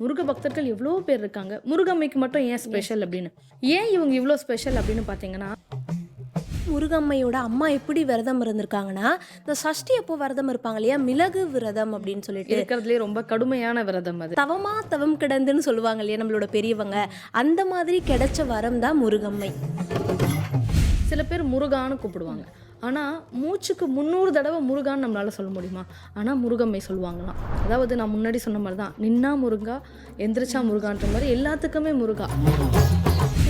முருக பக்தர்கள் எவ்வளோ பேர் இருக்காங்க? முருகம்மைக்கு மட்டும் ஏன் ஸ்பெஷல் அப்படின்னு? ஏன் இவங்க இவ்வளோ ஸ்பெஷல் அப்படின்னு பார்த்தீங்கன்னா முருகம்மையோட அம்மா எப்படி விரதம் இருந்திருக்காங்கன்னா இந்த சஷ்டி அப்போ விரதம் இருப்பாங்க இல்லையா? மிளகு விரதம் அப்படின்னு சொல்லிட்டு. இருக்கிறதுலே ரொம்ப கடுமையான விரதம் அது. தவமா தவம் கிடந்துன்னு சொல்லுவாங்க இல்லையா நம்மளோட பெரியவங்க? அந்த மாதிரி கிடைச்ச வரம் தான் முருகம்மை. சில பேர் முருகான்னு கூப்பிடுவாங்க. ஆனால் மூச்சுக்கு முந்நூறு தடவை முருகான்னு நம்மளால சொல்ல முடியுமா? ஆனால் முருகம்மை சொல்லுவாங்களாம். அதாவது நான் முன்னாடி சொன்ன மாதிரி தான் நின்னா முருகா எந்திரிச்சா முருகான்ற மாதிரி எல்லாத்துக்குமே முருகா.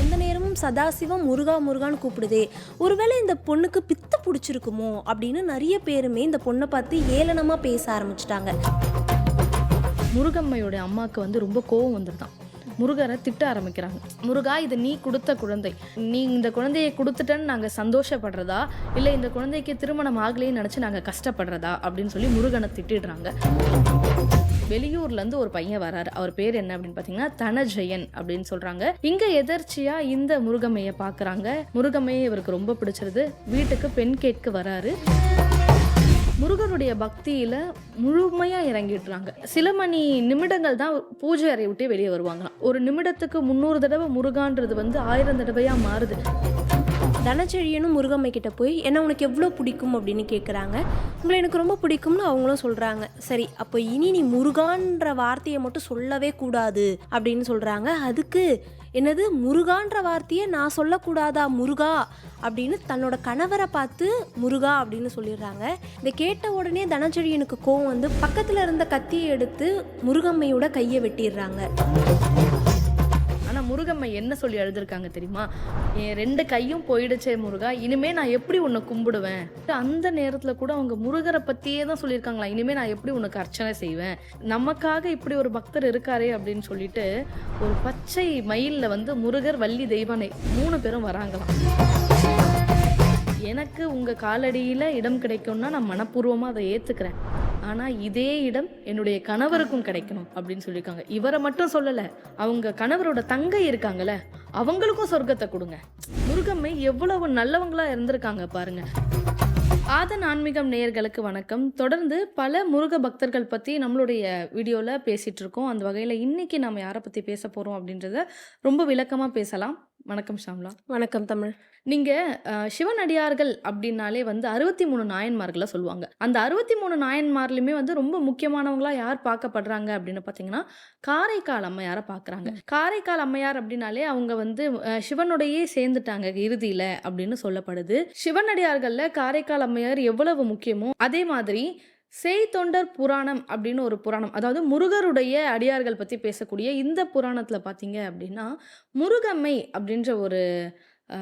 எந்த நேரமும் சதாசிவம் முருகா முருகான்னு கூப்பிடுதே. ஒருவேளை இந்த பொண்ணுக்கு பித்த பிடிச்சிருக்குமோ அப்படின்னு நிறைய பேருமே இந்த பொண்ணை பார்த்து ஏளனமா பேச ஆரம்பிச்சிட்டாங்க. முருகம்மையோட அம்மாவுக்கு வந்து ரொம்ப கோவம் வந்துருதான். முருகரை திட்ட ஆரம்பிக்கிறாங்க. முருகா இது நீ கொடுத்த குழந்தை. நீ இந்த குழந்தையை கொடுத்துட்டேன்னு நாங்கள் சந்தோஷப்படுறதா? இல்லை இந்த குழந்தைக்கு திருமணம் ஆகலைன்னு நினச்சி நாங்கள் கஷ்டப்படுறதா? அப்படின்னு சொல்லி முருகனை திட்டிடுறாங்க. வெளியூர்லேருந்து ஒரு பையன் வராரு. அவர் பேர் என்ன அப்படின்னு பார்த்தீங்கன்னா தனஜெயன் அப்படின்னு சொல்கிறாங்க இங்கே எதர்ச்சியாக இந்த முருகமையை பார்க்குறாங்க. முருகம்மையை இவருக்கு ரொம்ப பிடிச்சிருது. வீட்டுக்கு பெண் கேட்க வராரு. முருகனுடைய பக்தியில் முழுமையாக இறங்கிடுறாங்க சில மணி நிமிடங்கள் தான் பூஜை அறை விட்டே வெளியே வருவாங்களாம். ஒரு நிமிடத்துக்கு முந்நூறு தடவை முருகான்றது வந்து ஆயிரம் தடவையாக மாறுது. தனச்செழியனும் முருகம்மை கிட்ட போய் என்ன உனக்கு எவ்வளோ பிடிக்கும்? அப்படின்னு கேட்குறாங்க உங்களை எனக்கு ரொம்ப பிடிக்கும்னு அவங்களும் சொல்கிறாங்க சரி அப்போ இனி நீ முருகான்ற வார்த்தையை மட்டும் சொல்லவே கூடாது அப்படின்னு சொல்கிறாங்க அதுக்கு என்னது முருகான்ற வார்த்தையை நான் சொல்லக்கூடாதா முருகா? அப்படின்னு தன்னோட கணவரை பார்த்து முருகா அப்படின்னு சொல்லிடுறாங்க. இதை கேட்ட உடனே தனஞ்செழியனுக்கு கோவம் வந்து பக்கத்தில் இருந்த கத்தியை எடுத்து முருகம்மையோட கையை வெட்டிடுறாங்க. முருகம்மை என்ன சொல்லி எழுதிருக்காங்க தெரியுமா? என் ரெண்டு கையும் போயிடுச்சே முருகா இனிமே நான் எப்படி உன்னை கும்பிடுவேன்? அந்த நேரத்துல கூட அவங்க முருகரை பத்தியே தான் சொல்லியிருக்காங்களா? இனிமே நான் எப்படி உனக்கு அர்ச்சனை செய்வேன்? நமக்காக இப்படி ஒரு பக்தர் இருக்காரே அப்படின்னு சொல்லிட்டு ஒரு பச்சை மயில்ல வந்து முருகர் வள்ளி தெய்வானை மூணு பேரும் வராங்களாம். எனக்கு உங்க காலடியில இடம் கிடைக்கும்னா நான் மனப்பூர்வமா அதை ஏத்துக்கிறேன். ஆனால் இதே இடம் என்னுடைய கணவருக்கும் கிடைக்கணும் அப்படின்னு சொல்லியிருக்காங்க. இவரை மட்டும் சொல்லலை அவங்க கணவரோட தங்கை இருக்காங்கல்ல அவங்களுக்கும் சொர்க்கத்தை கொடுங்க. முருகம்மை எவ்வளவு நல்லவங்களா இருந்திருக்காங்க பாருங்க. ஆதன் ஆன்மீகம் நேயர்களுக்கு வணக்கம். தொடர்ந்து பல முருக பக்தர்கள் பற்றி நம்மளுடைய வீடியோவில் பேசிகிட்டு இருக்கோம் அந்த வகையில் இன்னைக்கு நம்ம யாரை பற்றி பேச போகிறோம் அப்படின்றத ரொம்ப விளக்கமாக பேசலாம். வணக்கம் ஷாம்லா. வணக்கம் தமிழ். நீங்கள் சிவனடியார்கள் அப்படின்னாலே வந்து அறுபத்தி மூணு நாயன்மார்களை சொல்லுவாங்க. அந்த அறுபத்தி மூணு நாயன்மார்லையுமே வந்து ரொம்ப முக்கியமானவங்களா யார் பார்க்கப்படுறாங்க அப்படின்னு பார்த்தீங்கன்னா காரைக்கால் அம்மையாரை பார்க்குறாங்க காரைக்கால் அம்மையார் அப்படின்னாலே அவங்க வந்து சிவனோடையே சேர்ந்துட்டாங்க இறுதியில் அப்படின்னு சொல்லப்படுது. சிவனடியார்களில் காரைக்கால் அம்மையார் எவ்வளவு முக்கியமோ அதே மாதிரி செய் தொண்டர் புராணம் அப்படின்னு ஒரு புராணம் அதாவது முருகருடைய அடியார்கள் பற்றி பேசக்கூடிய இந்த புராணத்தில் பார்த்தீங்க அப்படின்னா முருகம்மை அப்படின்ற ஒரு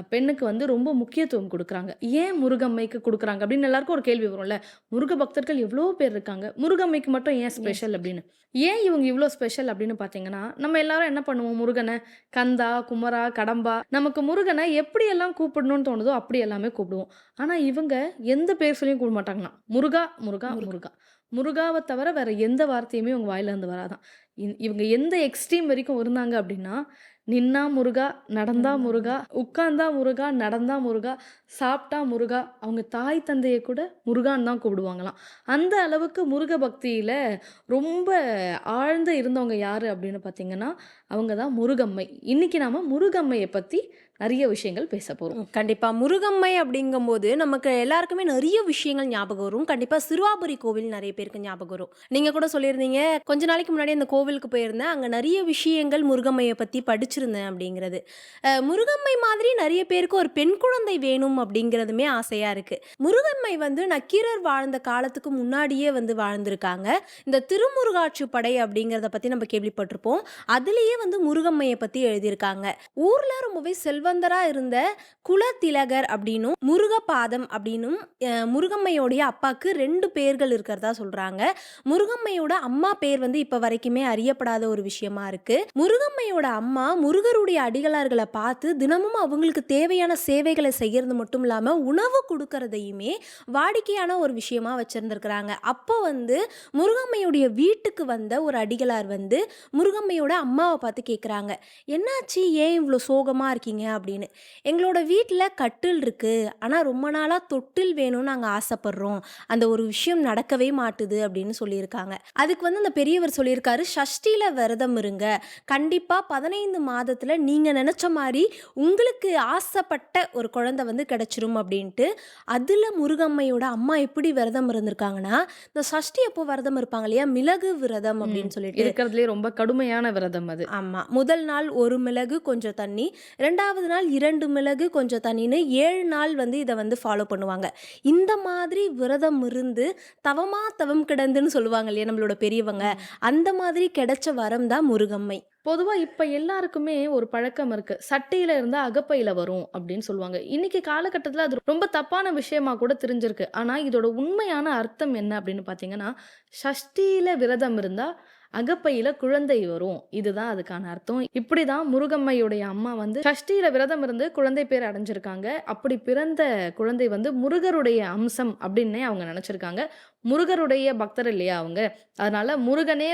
பெண்ணுக்கு வந்து ரொம்ப முக்கியத்துவம் கொடுக்குறாங்க. ஏன் முருகம்மைக்கு கொடுக்குறாங்க? அப்படின்னு எல்லாருக்கும் ஒரு கேள்வி வரும்ல. முருக பக்தர்கள் எவ்வளோ பேர் இருக்காங்க? முருகம்மைக்கு மட்டும் ஏன் ஸ்பெஷல் அப்படின்னு? ஏன் இவங்க இவ்வளோ ஸ்பெஷல் அப்படின்னு பார்த்தீங்கன்னா நம்ம எல்லாரும் என்ன பண்ணுவோம்? முருகனை கந்தா குமரா கடம்பா நமக்கு முருகனை எப்படி எல்லாம் கூப்பிடணும்னு தோணுதோ அப்படி எல்லாமே கூப்பிடுவோம். ஆனால் இவங்க எந்த பேர் சொல்லியும் கூப்பிட மாட்டாங்களாம். முருகா முருகா முருகா. முருகாவை தவிர வேற எந்த வார்த்தையுமே உங்க வாயில இருந்து வராதான் இவங்க எந்த எக்ஸ்ட்ரீம் வரைக்கும் இருந்தாங்க அப்படின்னா நின்னா முருகா நடந்தா முருகா உட்கார்ந்தா முருகா நடந்தா முருகா சாப்பிட்டா முருகா அவங்க தாய் தந்தையை கூட முருகான்னு தான் கூப்பிடுவாங்களாம். அந்த அளவுக்கு முருக பக்தியில ரொம்ப ஆழ்ந்து இருந்தவங்க யாரு அப்படின்னு பார்த்தீங்கன்னா அவங்க தான் முருகம்மை. இன்னைக்கு நாம முருகம்மையை பத்தி நிறைய விஷயங்கள் பேச போகிறோம் கண்டிப்பாக முருகம்மை அப்படிங்கும்போது நமக்கு எல்லாருக்குமே நிறைய விஷயங்கள் ஞாபகம் வரும். கண்டிப்பாக சிறுவாபுரி கோவில் நிறைய பேருக்கு ஞாபகம் வரும். நீங்கள் கூட சொல்லியிருந்தீங்க கொஞ்ச நாளைக்கு முன்னாடி அந்த கோவிலுக்கு போயிருந்தேன். அங்கே நிறைய விஷயங்கள் முருகம்மையை பற்றி படிச்சிருந்தேன் அப்படிங்கிறது. முருகம்மை மாதிரி நிறைய பேருக்கு ஒரு பெண் குழந்தை வேணும் அப்படிங்கிறதுமே ஆசையாக இருக்குது முருகம்மை வந்து நக்கீரர் வாழ்ந்த காலத்துக்கு முன்னாடியே வந்து வாழ்ந்திருக்காங்க. இந்த திருமுருகாட்சி படை அப்படிங்கிறத பற்றி நம்ம கேள்விப்பட்டிருப்போம். அதுலேயே வந்து முருகம்மையை பற்றி எழுதியிருக்காங்க. ஊரில் ரொம்பவே செல்வ செல்வந்தராக இருந்த குலத்திலகர் அப்படின்னும் முருகபாதம் அப்படின்னும் முருகம்மையோடைய அப்பாவுக்கு ரெண்டு பேர்கள் இருக்கிறதா சொல்கிறாங்க முருகம்மையோட அம்மா பேர் வந்து இப்போ வரைக்குமே அறியப்படாத ஒரு விஷயமா இருக்கு. முருகம்மையோட அம்மா முருகருடைய அடிகளார்களை பார்த்து தினமும் அவங்களுக்கு தேவையான சேவைகளை செய்யறது மட்டும் இல்லாமல் உணவு கொடுக்கறதையுமே வாடிக்கையான ஒரு விஷயமா வச்சிருந்திருக்கிறாங்க. அப்போ வந்து முருகம்மையுடைய வீட்டுக்கு வந்த ஒரு அடிகளார் வந்து முருகம்மையோட அம்மாவை பார்த்து கேட்குறாங்க என்னாச்சு? ஏன் இவ்வளோ சோகமாக இருக்கீங்க? அப்படின்னு. எங்களோட வீட்டில் கட்டில் இருக்குது ஆனால் ரொம்ப நாளாக தொட்டில் வேணும்னு நாங்கள் ஆசைப்படுறோம். அந்த ஒரு விஷயம் நடக்கவே மாட்டுது அப்படின்னு சொல்லியிருக்காங்க. அதுக்கு வந்து அந்த பெரியவர் சொல்லியிருக்காரு ஷஷ்டியில் விரதம் இருங்க. கண்டிப்பாக பதினைந்து மாதத்தில் நீங்கள் நினச்ச மாதிரி உங்களுக்கு ஆசைப்பட்ட ஒரு குழந்தை வந்து கிடச்சிரும் அப்படின்ட்டு அதில் முருகம்மையோட அம்மா எப்படி விரதம் இருந்திருக்காங்கன்னா இந்த சஷ்டி அப்போ விரதம் இருப்பாங்க இல்லையா? மிளகு விரதம் அப்படின்னு சொல்லிட்டு. இருக்கிறதுலே ரொம்ப கடுமையான விரதம் அது. ஆமாம் முதல் நாள் ஒரு மிளகு கொஞ்சம் தண்ணி. ரெண்டாவது நாள் இரண்டு மிளகு கொஞ்சம் தண்ணின்னு ஏழு நாள் வந்து இதை வந்து ஃபாலோ பண்ணுவாங்க. இந்த மாதிரி விரதம் இருந்து தவமா தவம் கிடந்துன்னு சொல்லுவாங்க இல்லையா நம்மளோட பெரியவங்க? அந்த மாதிரி கிடைச்ச வரம் தான் முருகம்மை. பொதுவாக இப்போ எல்லாருக்குமே ஒரு பழக்கம் இருக்குது சட்டையில் இருந்தால் அகப்பையில் வரும் அப்படின்னு சொல்லுவாங்க. இன்றைக்கி காலகட்டத்தில் அது ரொம்ப தப்பான விஷயமா கூட தெரிஞ்சிருக்கு. ஆனால் இதோட உண்மையான அர்த்தம் என்ன அப்படின்னு பார்த்தீங்கன்னா சஷ்டியில் விரதம் இருந்தால் அகப்பையில குழந்தை வரும். இதுதான் அதுக்கான அர்த்தம். இப்படிதான் முருகம்மையுடைய அம்மா வந்து சஷ்டியில விரதம் இருந்து குழந்தை பேர் அடைஞ்சிருக்காங்க. அப்படி பிறந்த குழந்தை வந்து முருகருடைய அம்சம் அப்படின்னே அவங்க நினைச்சிருக்காங்க. முருகருடைய பக்தர் இல்லையா அவங்க? அதனால முருகனே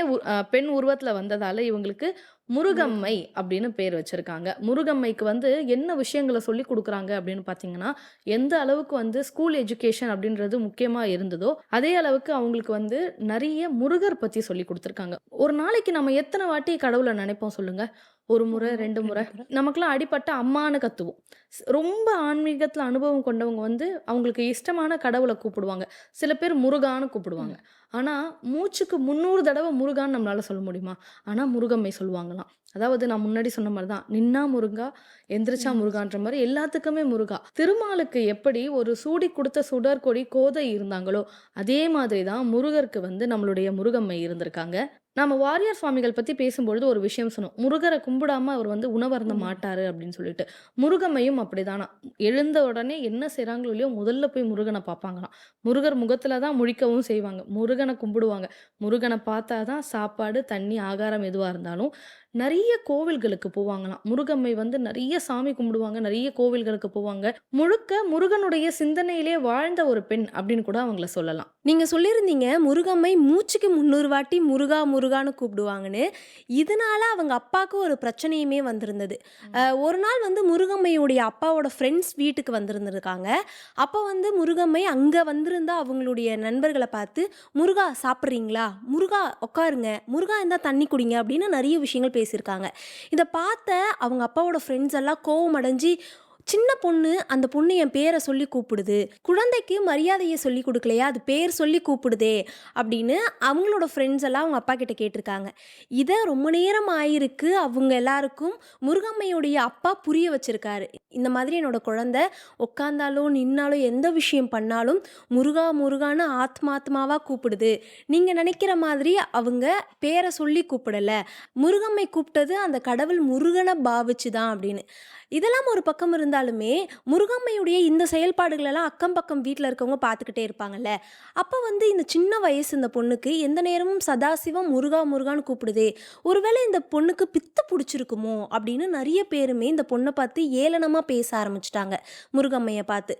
பெண் உருவத்துல வந்ததால இவங்களுக்கு முருகம்மை அப்படின்னு பேர் வச்சிருக்காங்க. முருகம்மைக்கு வந்து என்ன விஷயங்களை சொல்லி கொடுக்குறாங்க அப்படின்னு பார்த்தீங்கன்னா எந்த அளவுக்கு வந்து ஸ்கூல் எஜுகேஷன் அப்படின்றது முக்கியமா இருந்ததோ அதே அளவுக்கு அவங்களுக்கு வந்து நிறைய முருகர் பத்தி சொல்லி கொடுத்துருக்காங்க. ஒரு நாளைக்கு நம்ம எத்தனை வாட்டி கடவுளை நினைப்போம் சொல்லுங்க? ஒரு முறை ரெண்டு முறை. நமக்குலாம் அடிபட்ட அம்மான்னு கத்துவோம். ரொம்ப ஆன்மீகத்துல அனுபவம் கொண்டவங்க வந்து அவங்களுக்கு இஷ்டமான கடவுளை கூப்பிடுவாங்க. சில பேர் முருகான்னு கூப்பிடுவாங்க. ஆனா மூச்சுக்கு முந்நூறு தடவை முருகான்னு நம்மளால சொல்ல முடியுமா? ஆனா முருகம்மை சொல்லுவாங்களாம். அதாவது நான் முன்னாடி சொன்ன மாதிரி தான் நின்னா முருகா எந்திரிச்சா முருகான்ற மாதிரி எல்லாத்துக்குமே முருகா திருமாலுக்கு எப்படி ஒரு சூடி கொடுத்த சுடர்கொடி கோதை இருந்தாங்களோ அதே மாதிரி தான் முருகருக்கு வந்து நம்மளுடைய முருகம்மை இருந்திருக்காங்க. நாம வாரியார் சுவாமிகள் பத்தி பேசும்பொழுது ஒரு விஷயம் சொன்னோம். முருகரை கும்பிடாம அவர் வந்து உணவருந்த மாட்டாரு அப்படின்னு சொல்லிட்டு. முருகம்மையும் அப்படிதானா? எழுந்த உடனே என்ன செய்றாங்களோ இல்லையோ முதல்ல போய் முருகனை பார்ப்பாங்களாம். முருகர் முகத்துல தான் முழிக்கவும் செய்வாங்க. முருகனை கும்பிடுவாங்க. முருகனை பார்த்தா தான் சாப்பாடு தண்ணி ஆகாரம் எதுவா இருந்தாலும் நிறைய கோவில்களுக்கு போவாங்களாம். முருகம்மை வந்து நிறைய சாமி கும்பிடுவாங்க நிறைய கோவில்களுக்கு போவாங்க. முழுக்க முருகனுடைய சிந்தனையிலே வாழ்ந்த ஒரு பெண் அப்படின்னு கூட அவங்கள சொல்லலாம். நீங்கள் சொல்லியிருந்தீங்க முருகம்மை மூச்சுக்கு முந்நூறு வாட்டி முருகா முருகான்னு கூப்பிடுவாங்கன்னு. இதனால அவங்க அப்பாவுக்கு ஒரு பிரச்சனையுமே வந்திருந்தது. ஒரு நாள் வந்து முருகம்மையுடைய அப்பாவோட ஃப்ரெண்ட்ஸ் வீட்டுக்கு வந்திருந்திருக்காங்க. அப்போ வந்து முருகம்மை அங்கே வந்திருந்தா அவங்களுடைய நண்பர்களை பார்த்து முருகா சாப்பிட்றீங்களா? முருகா உட்காருங்க முருகா இருந்தால் தண்ணி குடிங்க அப்படின்னு நிறைய விஷயங்கள் பேசியிருக்காங்க. இதை பார்த்த அவங்க அப்பாவோட ஃப்ரெண்ட்ஸ் எல்லாம் கோவம் அடைஞ்சு சின்ன பொண்ணு அந்த பொண்ணு என் பேரை சொல்லி கூப்பிடுது. குழந்தைக்கு மரியாதையை சொல்லி கொடுக்கலையா? அது பேர் சொல்லி கூப்பிடுதே அப்படின்னு அவங்களோட ஃப்ரெண்ட்ஸ் எல்லாம் அவங்க அப்பா கிட்ட கேட்டிருக்காங்க. இதை ரொம்ப நேரம் ஆயிருக்கு. அவங்க எல்லாருக்கும் முருகம்மையுடைய அப்பா புரிய வச்சிருக்காரு. இந்த மாதிரி என்னோட குழந்தை உட்காந்தாலும் நின்னாலும் எந்த விஷயம் பண்ணாலும் முருகா முருகான்னு ஆத்மாத்மாவாக கூப்பிடுது. நீங்கள் நினைக்கிற மாதிரி அவங்க பேரை சொல்லி கூப்பிடலை. முருகம்மை கூப்பிட்டது அந்த கடவுள் முருகனை பாவிச்சு தான் அப்படின்னு. இதெல்லாம் ஒரு பக்கம் இருந்தாலுமே முருகம்மையுடைய இந்த செயல்பாடுகளெல்லாம் அக்கம் பக்கம் வீட்டில் இருக்கவங்க பார்த்துக்கிட்டே இருப்பாங்கல்ல. அப்போ வந்து இந்த சின்ன வயசு இந்த பொண்ணுக்கு எந்த நேரமும் சதாசிவம் முருகா முருகான்னு கூப்பிடுதே. ஒருவேளை இந்த பொண்ணுக்கு பித்து பிடிச்சிருக்குமோ அப்படின்னு நிறைய பேருமே இந்த பொண்ணை பார்த்து ஏளனமாக பேச ஆரம்பிச்சிட்டாங்க முருகம்மையை பார்த்து.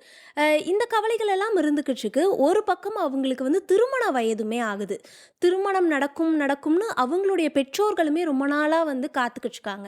இந்த கவலைகள் எல்லாம் இருந்துக்கிட்டு ஒரு பக்கம் அவங்களுக்கு வந்து திருமண வயதுமே ஆகுது. திருமணம் நடக்கும் நடக்கும்னு அவங்களுடைய பெற்றோர்களுமே ரொம்ப நாளாக வந்து காத்துக்கிட்டு இருக்காங்க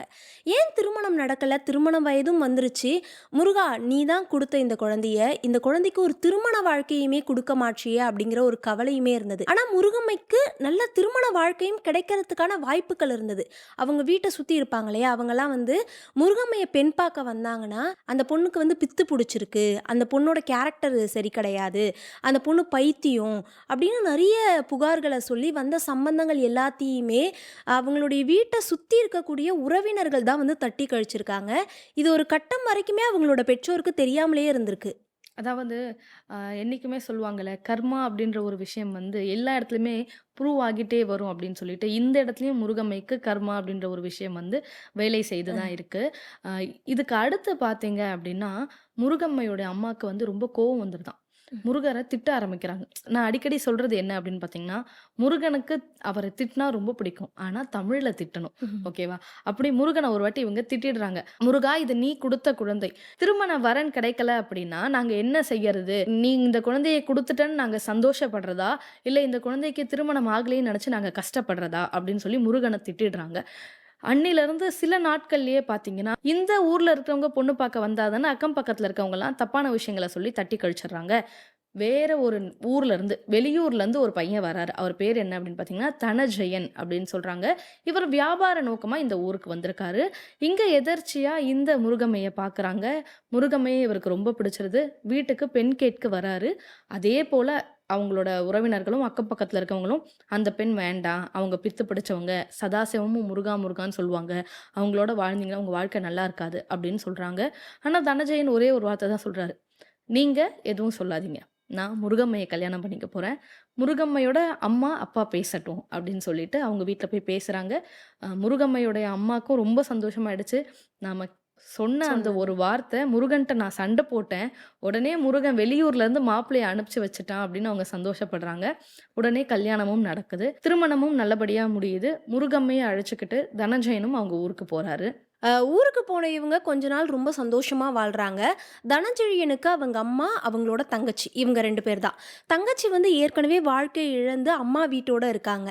ஏன் திருமணம் நடக்கலை? திருமண வயதும் வந்துருச்சு. முருகா நீ தான் கொடுத்த இந்த குழந்தைய இந்த குழந்தைக்கு ஒரு திருமண வாழ்க்கையுமே கொடுக்க மாட்டியே அப்படிங்கிற ஒரு கவலையுமே இருந்தது. ஆனால் முருகம்மைக்கு நல்ல திருமண வாழ்க்கையும் கிடைக்கிறதுக்கான வாய்ப்புகள் இருந்தது. அவங்க வீட்டை சுற்றி இருப்பாங்க இல்லையா? அவங்கெல்லாம் வந்து முருகம்மையை பெண் பார்க்க வந்தாங்கன்னா அந்த பொண்ணுக்கு வந்து பித்து பிடிச்சிருக்கு அந்த பொண்ணோட கேரக்டர் சரி கிடையாது அந்த பொண்ணு பைத்தியம் அப்படின்னு நிறைய புகார்களை சொல்லி வந்த சம்பந்தங்கள் எல்லாத்தையுமே அவங்களுடைய வீட்டை சுற்றி இருக்கக்கூடிய உறவினர்கள் தான் வந்து தட்டி கழிச்சிருக்காங்க. இது ஒரு கட்டம் வரைக்குமே அவங்களோட பெற்றோருக்கு தெரியாமலே இருந்திருக்கு அதாவது அ என்னைக்குமே சொல்லுவாங்கல்ல, கர்மா அப்படின்ற ஒரு விஷயம் வந்து எல்லா இடத்துலயுமே ப்ரூவ் ஆகிட்டே வரும் அப்படின்னு சொல்லிட்டு, இந்த இடத்துலயும் முருகம்மைக்கு கர்மா அப்படின்ற ஒரு விஷயம் வந்து வேலை செய்து தான் இருக்கு. அ இதுக்கு அடுத்து பார்த்தீங்க அப்படின்னா, முருகம்மையோட அம்மாக்கு வந்து ரொம்ப கோவம் வந்துருதாம். முருகர திட்ட ஆரம்பிக்கிறாங்க. நான் அடிக்கடி சொல்றது என்ன அப்படின்னு பார்த்தீங்கன்னா, முருகனுக்கு அவர திட்டினா ரொம்ப பிடிக்கும். ஆனா தமிழ்ல திட்டணும். ஓகேவா? அப்படி முருகன ஒரு வாட்டி இவங்க திட்டிடுறாங்க. "முருகா இது நீ குடுத்த குழந்தை. திருமண வரன் கிடைக்கல அப்படின்னா, நாங்க என்ன செய்யறது? நீ இந்த குழந்தைய குடுத்துட்டன்னு நாங்க சந்தோஷப்படுறதா? இல்ல இந்த குழந்தைக்கு திருமணம் ஆகலைன்னு நெனச்சு நாங்க கஷ்டப்படுறதா?" அப்படின்னு சொல்லி முருகன திட்டிடுறாங்க. அன்னிலருந்து சில நாட்கள்லயே பார்த்தீங்கன்னா, இந்த ஊரில் இருக்கிறவங்க பொண்ணு பார்க்க வந்தாதானே அக்கம் பக்கத்தில் இருக்கவங்கலாம் தப்பான விஷயங்களை சொல்லி தட்டி கழிச்சிடுறாங்க. வேற ஒரு ஊர்ல இருந்து, வெளியூர்ல இருந்து ஒரு பையன் வராரு. அவர் பேர் என்ன அப்படின்னு பார்த்தீங்கன்னா, தனஜெயன் அப்படின்னு சொல்றாங்க. இவர் வியாபார நோக்கமா இந்த ஊருக்கு வந்திருக்காரு. இங்க எதர்ச்சியா இந்த முருகமையை பார்க்குறாங்க. முருகம்மையை இவருக்கு ரொம்ப பிடிச்சிருது. வீட்டுக்கு பெண் கேட்க வராரு. அதே போல அவங்களோட உறவினர்களும், அக்கம் பக்கத்தில் இருக்கவங்களும், "அந்த பெண் வேண்டாம். அவங்க பித்து பிடிச்சவங்க. சதாசிவமும் முருகா முருகான்னு சொல்லுவாங்க. அவங்களோட வாழ்ந்தீங்கன்னா உங்கள் வாழ்க்கை நல்லா இருக்காது." அப்படின்னு சொல்கிறாங்க ஆனால் தனஜெயன் ஒரே ஒரு வார்த்தை தான் சொல்கிறாரு நீங்கள் எதுவும் சொல்லாதீங்க. நான் முருகம்மையை கல்யாணம் பண்ணிக்க போகிறேன் முருகம்மையோட அம்மா, அப்பா பேசட்டும்." அப்படின்னு சொல்லிட்டு அவங்க வீட்டில் போய் பேசுகிறாங்க முருகம்மையோடைய அம்மாக்கும் ரொம்ப சந்தோஷமாயிடுச்சு. நாம சொன்ன அந்த. ஒரு வார்த்தை, முருகன்ட்ட நான் சண்ட போட்டேன். உடனே முருகன் வெளியூர்ல இருந்து மாப்பிள்ளைய அனுப்பிச்சு வச்சுட்டான் அப்படின்னு அவங்க சந்தோஷப்படுறாங்க. உடனே கல்யாணமும் நடக்குது. திருமணமும் நல்லபடியா முடியுது. முருகம்மைய அழைச்சுக்கிட்டு தனஞ்சயனும் அவங்க ஊருக்கு போறாரு. ஊருக்கு போன இவங்க கொஞ்ச நாள் ரொம்ப சந்தோஷமா வாழ்றாங்க. தனஞ்செழியனுக்கு அவங்க அம்மா, அவங்களோட தங்கச்சி. இவங்க 2 பேர் தான். தங்கச்சி வந்து ஏற்கனவே வாழ்க்கை இழந்து அம்மா வீட்டோட இருக்காங்க.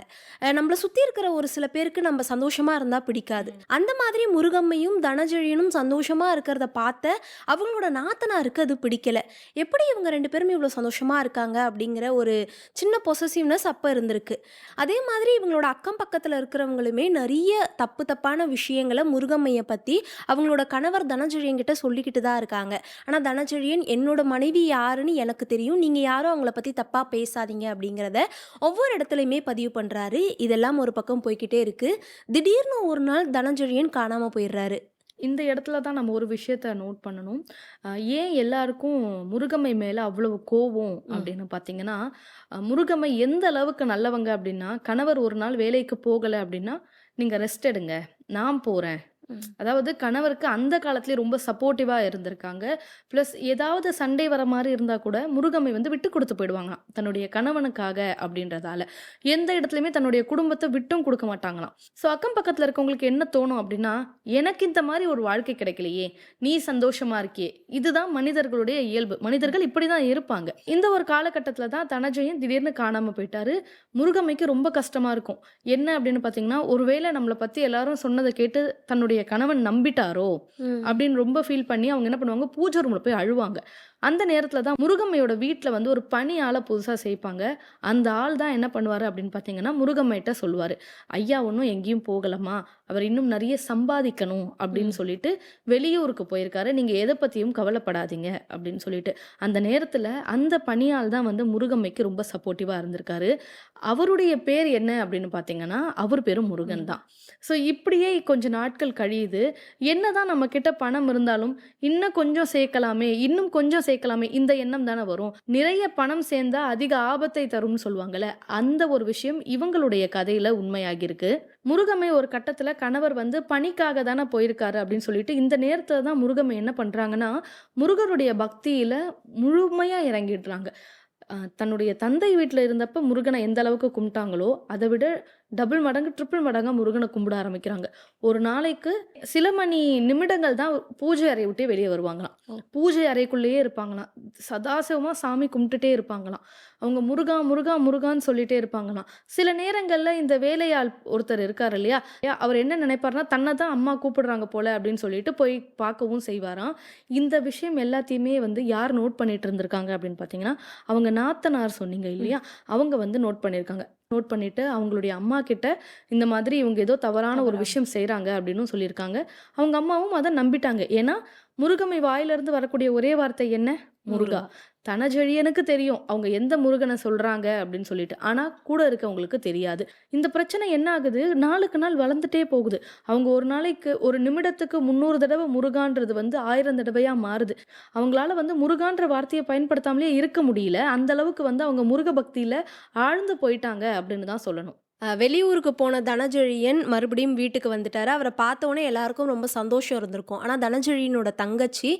நம்மள சுத்தி இருக்கிற ஒரு சில பேருக்கு நம்ம சந்தோஷமா இருந்தா பிடிக்காது. அந்த மாதிரி முருகம்மையும், தனஞ்செழியனும் சந்தோஷமா இருக்கிறத பார்த்த அவங்களோட நாத்தனாருக்கு அது பிடிக்கல. எப்படி இவங்க 2 பேருமே இவ்வளோ சந்தோஷமா இருக்காங்க அப்படிங்கிற ஒரு சின்ன பொசசிவ்னஸ் அப்ப இருந்திருக்கு. அதே மாதிரி இவங்களோட அக்கம் பக்கத்துல இருக்கிறவங்களுமே நெறைய தப்பு தப்பான விஷயங்கள முருகம்மைய பத்தி அவங்களோட கணவர் தனஞ்செழியன் கிட்ட சொல்லிக்கிட்டு தான் இருக்காங்க. ஆனா தனஞ்செழியன் என்னோட மனைவி யாருன்னு எனக்கு தெரியும். நீங்க யாரும் அவங்கள பத்தி தப்பா பேசாதீங்க அப்படிங்கிறத ஒவ்வொரு இடத்துலயுமே பதிவு பண்றாரு. இதெல்லாம் ஒரு பக்கம் போய்க்கிட்டே இருக்கு. திடீர்னு ஒரு நாள் தனஞ்செழியன் காணாம போயிடுறாரு. இந்த இடத்துல தான் நம்ம ஒரு விஷயத்த நோட் பண்ணணும். ஏன் எல்லாருக்கும் முருகம்மை மேல அவ்வளவு கோவம். அப்படின்னு பார்த்தீங்கன்னா, அ முருகம்மை எந்த அளவுக்கு நல்லவங்க அப்படின்னா, கணவர் ஒரு நாள் வேலைக்கு போகல அப்படின்னா, "நீங்க ரெஸ்ட் எடுங்க. நான் போறேன்." அதாவது கணவருக்கு அந்த காலத்துலேயே ரொம்ப சப்போர்ட்டிவாக இருந்திருக்காங்க. ப்ளஸ் ஏதாவது சண்டை வர மாதிரி இருந்தால் கூட முருகம்மை வந்து விட்டு கொடுத்து போயிடுவாங்களாம். தன்னுடைய கணவனுக்காக அப்படின்றதால. எந்த இடத்துலையுமே தன்னுடைய குடும்பத்தை விட்டும் கொடுக்க மாட்டாங்களாம். ஸோ அக்கம் பக்கத்தில் இருக்கவங்களுக்கு என்ன தோணும் அப்படின்னா, "எனக்கு இந்த மாதிரி ஒரு வாழ்க்கை கிடைக்கலையே. நீ சந்தோஷமாக இருக்கியே." இதுதான் மனிதர்களுடைய இயல்பு. மனிதர்கள் இப்படி தான் இருப்பாங்க. இந்த ஒரு காலகட்டத்தில் தான் தனஜெயன் திடீர்னு காணாமல் போயிட்டாரு. முருகம்மைக்கு ரொம்ப கஷ்டமாக இருக்கும். என்ன அப்படின்னு பார்த்தீங்கன்னா, ஒருவேளை நம்மளை பற்றி எல்லாரும் சொன்னதை கேட்டு தன்னுடைய கணவன் நம்பிட்டாரோ. அப்படின்னு ரொம்ப ஃபீல் பண்ணி அவங்க என்ன பண்ணுவாங்க, பூஜை ரூம்ல போய் அழுவாங்க. அந்த நேரத்தில தான் முருகம்மையோட வீட்ல வந்து ஒரு பணி ஆள புதுசா சேர்ப்பாங்க. அந்த ஆள் தான் என்ன பண்ணுவாரு அப்படின்னு பார்த்தீங்கன்னா, முருகம்மைட்ட சொல்லுவாரு. "ஐயா ஒண்ணும் எங்கேயும் போகலம்மா. அவர் இன்னும் நெறைய சம்பாதிக்கணும் அப்படின்னு. சொல்லிட்டு வெளியூருக்கு போயிருக்காரு. நீங்க எத பத்தியும் கவலைப்படாதீங்க." அப்படின்னு சொல்லிட்டு. அந்த நேரத்தில அந்த பணியாள் தான் வந்து முருகம்மைக்கு ரொம்ப சப்போர்ட்டிவா இருந்திருக்காரு. அவருடைய பேர் என்ன அப்படின்னு பார்த்தீங்கன்னா, அவர் பேரு முருகன். தான். ஸோ இப்படியே கொஞ்ச நாட்கள் கழியுது. என்னதான் நம்ம கிட்ட பணம் இருந்தாலும், "இன்னும் கொஞ்சம் சேர்க்கலாமே, இன்னும் கொஞ்சம் சேர்க்கலாமே." இந்த எண்ணம் தானே வரும். நிறைய பணம் சேர்ந்தா அதிக ஆபத்தை தரும்னு சொல்லுவாங்கல்ல. அந்த ஒரு விஷயம் இவங்களுடைய கதையில உண்மையாகியிருக்கு. முருகம்மை ஒரு கட்டத்தில் கணவர் வந்து பணிக்காக தானே போயிருக்காரு அப்படின்னு சொல்லிட்டு, இந்த நேரத்தில் தான் முருகம்மை என்ன பண்ணுறாங்கன்னா முருகனுடைய பக்தியில் முழுமையாக இறங்கிடுறாங்க. தன்னுடைய தந்தை வீட்டில் இருந்தப்ப முருகனை எந்த அளவுக்கு கும்பிட்டாங்களோ, அதை விட டபுள் மடங்கு, ட்ரிபிள் மடங்கா முருகன கும்பிட ஆரம்பிக்கிறாங்க. ஒரு நாளைக்கு சில மணி நிமிடங்கள் தான் பூஜை அறைய விட்டே வெளிய வருவாங்களாம். பூஜை அறைக்குள்ளேயே இருப்பாங்களாம். சதாசிவமா சாமி கும்பிட்டுட்டே இருப்பாங்களாம். அவங்க முருகா, முருகா, முருகான்னு சொல்லிட்டே இருப்பாங்களாம். சில நேரங்கள்ல இந்த வேலையாள் ஒருத்தர் இருக்காரு இல்லையா? அவர் என்ன நினைப்பார்னா, தன்ன தான் அம்மா கூப்பிடுறாங்க போல அப்படின்னு சொல்லிட்டு போய் பார்க்கவும் செய்வாராம். இந்த விஷயம் எல்லாத்தையுமே வந்து யார் நோட் பண்ணிட்டு இருந்திருக்காங்க அப்படின்னு பார்த்தீங்கன்னா, அவங்க நாத்தனார் சொன்னீங்க. இல்லையா? அவங்க வந்து நோட் பண்ணியிருக்காங்க. நோட் பண்ணிட்டு அவங்களுடைய அம்மா கிட்ட இந்த மாதிரி இவங்க ஏதோ தவறான ஒரு. விஷயம் செய்றாங்க அப்படின்னும் சொல்லியிருக்காங்க. அவங்க அம்மாவும் அத நம்பிட்டாங்க. ஏன்னா, முருகம்மை வாயிலிருந்து வரக்கூடிய ஒரே வார்த்தை என்ன? முருகா. தனஜெழியனுக்கு தெரியும். அவங்க எந்த முருகனை சொல்றாங்க அப்படின்னு சொல்லிட்டு. ஆனா கூட இருக்கவங்களுக்கு தெரியாது. இந்த பிரச்சனை என்ன ஆகுது? நாளுக்கு நாள் வளர்ந்துட்டே போகுது. அவங்க ஒரு நாளைக்கு ஒரு நிமிடத்துக்கு முந்நூறு தடவை முருகான்றது வந்து ஆயிரம் தடவையா மாறுது. அவங்களால வந்து முருகான்ற வார்த்தையை பயன்படுத்தாமலே இருக்க முடியல. அந்த அளவுக்கு வந்து அவங்க முருக பக்தியில ஆழ்ந்து போயிட்டாங்க அப்படின்னு தான் சொல்லணும். வெளியூருக்கு போன தனஜெழியன் மறுபடியும் வீட்டுக்கு வந்துட்டாரு. அவரை பார்த்தோன்னே எல்லாருக்கும் ரொம்ப சந்தோஷம் இருந்திருக்கும். ஆனால் தனஜெழியனோட தங்கச்சி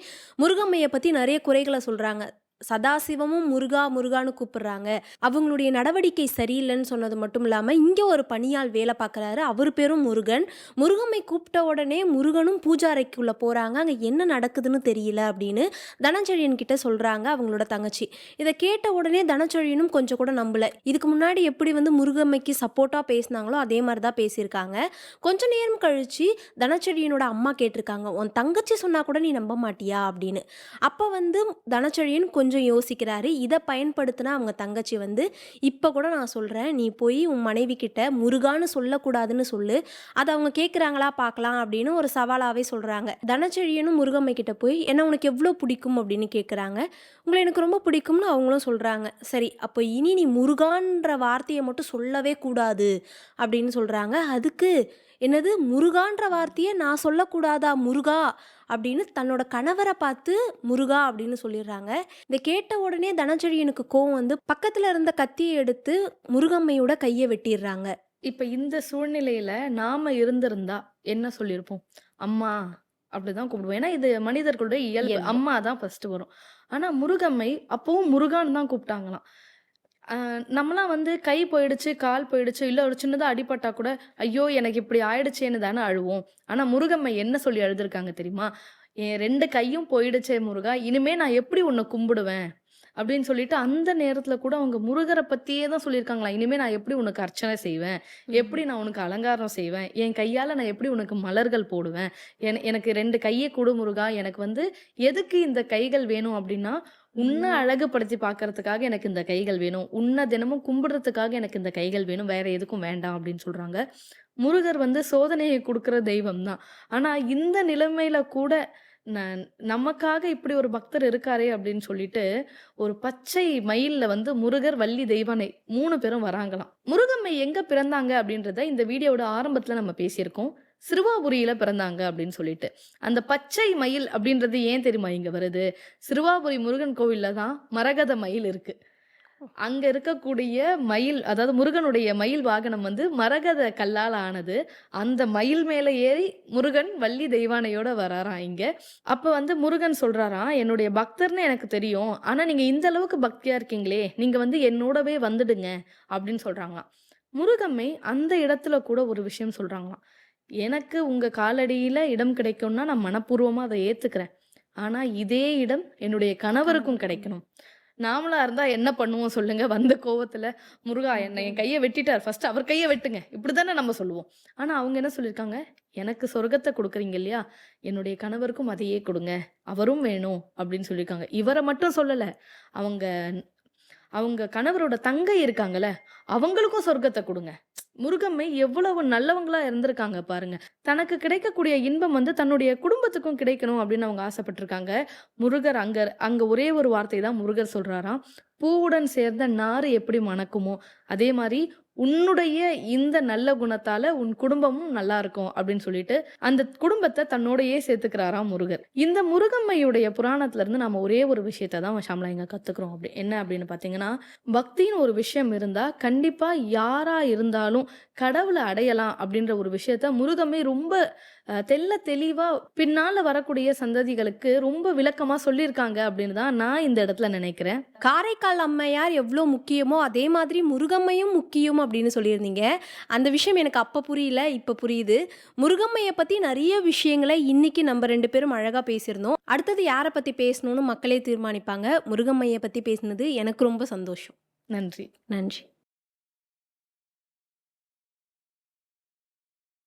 முருகம்மையை பற்றி நிறைய குறைகளை சொல்கிறாங்க சதாசிவமும் முருகா முருகான்னு கூப்பிடுறாங்க. அவங்களுடைய நடவடிக்கை சரியில்லைன்னு சொன்னது மட்டும் இல்லாமல் இங்கே ஒரு பணியாள் வேலை பார்க்குறாரு. அவர் பேரும் முருகன். முருகம்மை கூப்பிட்ட உடனே முருகனும் பூஜாரைக்குள்ளே போகிறாங்க அங்கே என்ன நடக்குதுன்னு தெரியல அப்படின்னு தனஞ்செழியன் கிட்ட சொல்கிறாங்க அவங்களோட தங்கச்சி. இதை கேட்ட உடனே தனச்சொழியனும் கொஞ்சம் கூட நம்பல. இதுக்கு முன்னாடி எப்படி வந்து முருகம்மைக்கு சப்போர்ட்டாக பேசினாங்களோ அதே மாதிரி தான் பேசியிருக்காங்க. கொஞ்ச நேரம் கழிச்சு தனச்செழியனோட அம்மா கேட்டிருக்காங்க. உன் தங்கச்சி சொன்னால் கூட நீ நம்ப மாட்டியா? அப்படின்னு. அப்போ வந்து தனச்செழியன் கொஞ்சம் கொஞ்சம் யோசிக்கிறாரு. இதை பயன்படுத்தினா அவங்க தங்கச்சி வந்து இப்போ கூட நான் சொல்கிறேன் நீ போய் உன் மனைவி கிட்ட முருகான்னு சொல்லக்கூடாதுன்னு சொல்லு. அதை அவங்க கேட்குறாங்களா பார்க்கலாம் அப்படின்னு ஒரு சவாலாகவே சொல்கிறாங்க தனச்செழியனும் முருகம்மை கிட்ட போய் என்ன உனக்கு எவ்வளோ பிடிக்கும்? அப்படின்னு கேட்குறாங்க உங்களை எனக்கு ரொம்ப பிடிக்கும்னு அவங்களும் சொல்கிறாங்க சரி அப்போ இனி நீ முருகான்ற வார்த்தையை மட்டும் சொல்லவே கூடாது அப்படின்னு சொல்கிறாங்க அதுக்கு என்னது? முருகான்ற வார்த்தையை நான் சொல்லக்கூடாதா முருகா? அப்படின்னு தன்னோட கணவரை பார்த்து முருகா அப்படின்னு சொல்லிடுறாங்க. இதை கேட்ட உடனே தனச்செழியனுக்கு கோவம் வந்து பக்கத்தில் இருந்த கத்தியை எடுத்து முருகம்மையோட கையை வெட்டிடுறாங்க. இப்ப இந்த சூழ்நிலையில நாம இருந்திருந்தா என்ன சொல்லியிருப்போம்? அம்மா அப்படிதான் கூப்பிடுவோம். ஏன்னா இது மனிதர்களுடைய இயல்பு. அம்மா தான் ஃபர்ஸ்ட் வரும். ஆனா முருகம்மை அப்பவும் முருகான்னு தான் கூப்பிட்டாங்களாம். ஆஹ் நம்மலாம் வந்து கை போயிடுச்சு கால் போயிடுச்சு இல்ல ஒரு சின்னதா அடிபட்டா கூட ஐயோ எனக்கு இப்படி ஆயிடுச்சேன்னு தானே அழுவோம். ஆனா முருகம்மை என்ன சொல்லி அழுதுருக்காங்க தெரியுமா? என் ரெண்டு கையும் போயிடுச்சே முருகா இனிமே நான் எப்படி உன்னை கும்பிடுவேன்? அப்படின்னு சொல்லிட்டு அந்த நேரத்துல கூட அவங்க முருகரை பத்தியே தான் சொல்லியிருக்காங்களா? இனிமே நான் எப்படி உனக்கு அர்ச்சனை செய்வேன்? எப்படி நான் உனக்கு அலங்காரம் செய்வேன்? என் கையால நான் எப்படி உனக்கு மலர்கள் போடுவேன்? என- எனக்கு ரெண்டு கையை கொடு முருகா எனக்கு வந்து எதுக்கு இந்த கைகள் வேணும் அப்படின்னா உன்னை அழகுபடுத்தி பார்க்கறதுக்காக எனக்கு இந்த கைகள் வேணும். உன்னை தினமும் கும்பிடுறதுக்காக எனக்கு இந்த கைகள் வேணும். வேற எதுக்கும் வேண்டாம் அப்படின்னு சொல்றாங்க. முருகர் வந்து சோதனையை கொடுக்கிற தெய்வம் தான் ஆனா இந்த நிலைமையில கூட நமக்காக இப்படி ஒரு பக்தர் இருக்காரே அப்படின்னு சொல்லிட்டு ஒரு பச்சை மயில்ல வந்து முருகர் வள்ளி தெய்வானை மூணு பேரும் வராங்களாம். முருகம்மை எங்க பிறந்தாங்க அப்படின்றத இந்த வீடியோவோட ஆரம்பத்துல நம்ம பேசியிருக்கோம். சிறுவாபுரியில பிறந்தாங்க அப்படின்னு சொல்லிட்டு. அந்த பச்சை மயில் அப்படின்றது ஏன் தெரியுமா இங்க வருது? சிறுவாபுரி முருகன் கோவில்ல தான் மரகத மயில் இருக்கு. அங்க இருக்கக்கூடிய மயில் அதாவது முருகனுடைய மயில் வாகனம் வந்து மரகத கல்லால் ஆனது. அந்த மயில் மேல ஏறி முருகன் வள்ளி தெய்வானையோட வராராம் இங்க. அப்ப வந்து முருகன் சொல்றாராம் என்னுடைய பக்தர்னு எனக்கு தெரியும். ஆனா நீங்க இந்த அளவுக்கு பக்தியா இருக்கீங்களே நீங்க வந்து என்னோடவே வந்துடுங்க. அப்படின்னு சொல்றாங்களாம். முருகம்மை அந்த இடத்துல கூட ஒரு விஷயம் சொல்றாங்களாம். எனக்கு உங்க காலடியில இடம் கிடைக்கும்னா நான் மனப்பூர்வமா அதை ஏத்துக்கிறேன். ஆனா இதே இடம் என்னுடைய கணவருக்கும் கிடைக்கணும். நாமளா இருந்தா என்ன பண்ணுவோம் சொல்லுங்க? வந்த கோவத்துல முருகா என்ன என் கையை வெட்டிட்டார். ஃபர்ஸ்ட் அவர் கையை வெட்டுங்க. இப்படிதானே நம்ம சொல்லுவோம். ஆனா அவங்க என்ன சொல்லியிருக்காங்க? எனக்கு சொர்க்கத்தை கொடுக்குறீங்க இல்லையா? என்னுடைய கணவருக்கும் அதையே கொடுங்க. அவரும் வேணும் அப்படின்னு சொல்லியிருக்காங்க. இவரை மட்டும் சொல்லல. அவங்க அவங்க கணவரோட தங்கை இருக்காங்கல்ல அவங்களுக்கும் சொர்க்கத்தை கொடுங்க. முருகம்மை எவ்வளவு நல்லவங்களா இருந்திருக்காங்க பாருங்க. தனக்கு கிடைக்கக்கூடிய இன்பம் வந்து தன்னுடைய குடும்பத்துக்கும் கிடைக்கணும் அப்படின்னு அவங்க ஆசைப்பட்டிருக்காங்க. முருகர் அங்க அங்க ஒரே ஒரு வார்த்தை தான் முருகர் சொல்றாராம். பூவுடன் சேர்ந்த நாறு எப்படி மணக்குமோ? அதே மாதிரி உன்னுடைய இந்த நல்ல குணத்தால உன் குடும்பமும் நல்லா இருக்கும் அப்படின்னு சொல்லிட்டு அந்த குடும்பத்தை தன்னோடையே சேர்த்துக்கிறாராம் முருகர். இந்த முருகம்மையுடைய புராணத்துல இருந்து நம்ம ஒரே ஒரு விஷயத்தை தான் ஷாம்லா இங்க கத்துக்கிறோம். அப்படி என்ன அப்படின்னு பாத்தீங்கன்னா பக்தின்னு ஒரு விஷயம் இருந்தா கண்டிப்பா யாரா இருந்தாலும் கடவுளை அடையலாம் அப்படின்ற ஒரு விஷயத்த முருகம்மை ரொம்ப அஹ், தெள்ள தெளிவா பின்னால வரக்கூடிய சந்ததிகளுக்கு ரொம்ப விளக்கமா சொல்லியிருக்காங்க அப்படின்னு தான் நான் இந்த இடத்துல நினைக்கிறேன். காரைக்கால் அம்மையார் எவ்வளோ முக்கியமோ அதே மாதிரி முருகம்மையும் முக்கியம் அப்படின்னு சொல்லியிருந்தீங்க. அந்த விஷயம் எனக்கு அப்போ புரியல இப்போ புரியுது. முருகம்மையை பற்றி நிறைய விஷயங்களை இன்னைக்கு நம்ம ரெண்டு பேரும் அழகாக பேசியிருந்தோம். அடுத்தது யாரை பற்றி பேசணும்னு மக்களே தீர்மானிப்பாங்க. முருகம்மையை பற்றி பேசினது எனக்கு ரொம்ப சந்தோஷம். நன்றி. நன்றி.